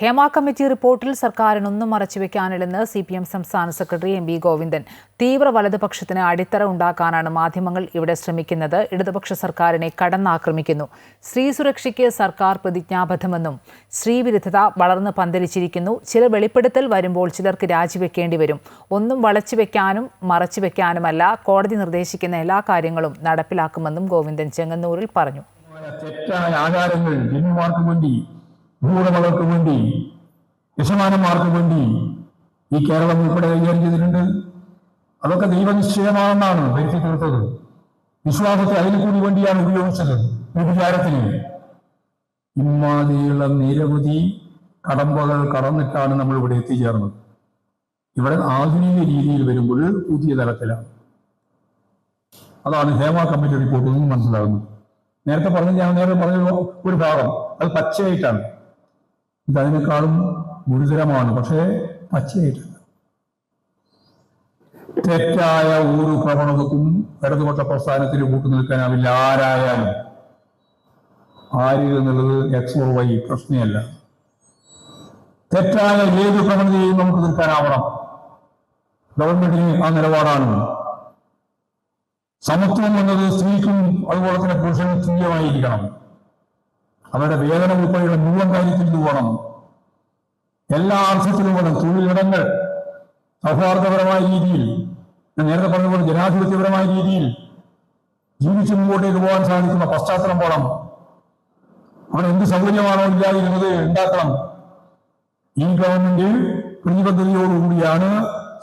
Hema committee റിപ്പോർട്ടിൽ സർക്കാരിനൊന്നും മറച്ചുവെക്കാനില്ലെന്ന് സി പി എം സംസ്ഥാന സെക്രട്ടറി എം വി ഗോവിന്ദൻ. തീവ്ര വലതുപക്ഷത്തിന് അടിത്തറ ഉണ്ടാക്കാനാണ് മാധ്യമങ്ങൾ ഇവിടെ ശ്രമിക്കുന്നത്. ഇടതുപക്ഷ സർക്കാരിനെ കടന്നാക്രമിക്കുന്നു. സ്ത്രീ സുരക്ഷയ്ക്ക് സർക്കാർ പ്രതിജ്ഞാബദ്ധമെന്നും സ്ത്രീവിരുദ്ധത വളർന്ന് പന്തലിച്ചിരിക്കുന്നു. ചില വെളിപ്പെടുത്തൽ വരുമ്പോൾ ചിലർക്ക് രാജിവെക്കേണ്ടി വരും. ഒന്നും വളച്ചുവെക്കാനും മറച്ചുവെക്കാനുമല്ല കോടതി നിർദ്ദേശിക്കുന്ന എല്ലാ കാര്യങ്ങളും നടപ്പിലാക്കുമെന്നും ഗോവിന്ദൻ ചെങ്ങന്നൂരിൽ പറഞ്ഞു. തെറ്റായ ആചാരങ്ങൾ ജന്മമാർക്ക് വേണ്ടി ഭൂവുടമകൾക്ക് വേണ്ടി യജമാനന്മാർക്ക് വേണ്ടി ഈ കേരളം ഉൾപ്പെടെ കൈകാര്യം ചെയ്തിട്ടുണ്ട്. അതൊക്കെ ദൈവനിശ്ചയമാണെന്നാണ് വരുത്തി തീർത്തത് വിശ്വാസത്തെ അതിനു കൂടി വേണ്ടിയാണ് ഉപയോഗിച്ചത് വിചാരത്തിന്. ഇമ്മാതിരിയുള്ള നിരവധി കടമ്പകൾ കടന്നിട്ടാണ് നമ്മൾ ഇവിടെ എത്തിച്ചേർന്നത്. ഇവിടെ ആധുനിക രീതിയിൽ വരുമ്പോൾ പുതിയ തലത്തിലാണ്. അതാണ് ഹേമ കമ്മിറ്റി റിപ്പോർട്ടിൽ നിന്ന് മനസ്സിലാകുന്നത് നേരത്തെ പറഞ്ഞ ഞാൻ നേരത്തെ പറഞ്ഞ ഒരു ഭാഗം. അത് പച്ചയായിട്ടാണ്. ഇത് അതിനേക്കാളും ഗുരുതരമാണ്. പക്ഷേ പച്ചയായിട്ട് തെറ്റായ ഒരു പ്രവണതക്കും ഇടതുപക്ഷ പ്രസ്ഥാനത്തിന് കൂട്ടു നിൽക്കാനാവില്ല. ആരായാലും. ആര് എന്നുള്ളത് എക്സ് ഓർ വൈ പ്രശ്നമല്ല. തെറ്റായ ഏത് പ്രവണതയെയും നമുക്ക് നിൽക്കാനാവണം. ഗവൺമെന്റിന് ആ നിലപാടാണ്. സമത്വം എന്നത് സ്ത്രീക്കും അതുപോലെ തന്നെ പുരുഷനും തുല്യമായിരിക്കണം. അവരുടെ വേതനം ഉൾപ്പെടെയുള്ള മുഴുവൻ കാര്യത്തിൽ പോകണം എല്ലാ അർത്ഥത്തിലും വേണം. തൊഴിലിടങ്ങൾ സൗഹാർദ്ദപരമായ രീതിയിൽ. ഞാൻ നേരത്തെ പറഞ്ഞതുപോലെ ജനാധിപത്യപരമായ രീതിയിൽ ജീവിച്ചു മുമ്പോട്ടേക്ക് പോകാൻ സാധിക്കുന്ന പശ്ചാത്തലം പോകണം അവിടെ എന്ത് സൗകര്യമാണോ ഇല്ലാതിരുന്നത് ഉണ്ടാക്കണം. ഈ ഗവൺമെന്റ് പ്രതിബദ്ധതയോടുകൂടിയാണ്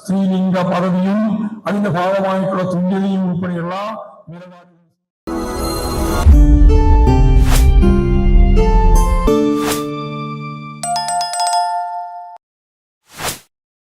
സ്ത്രീലിംഗ പദവിയും അതിന്റെ ഭാഗമായിട്ടുള്ള തുല്യതയും ഉൾപ്പെടെയുള്ള നിലപാടുകൾ.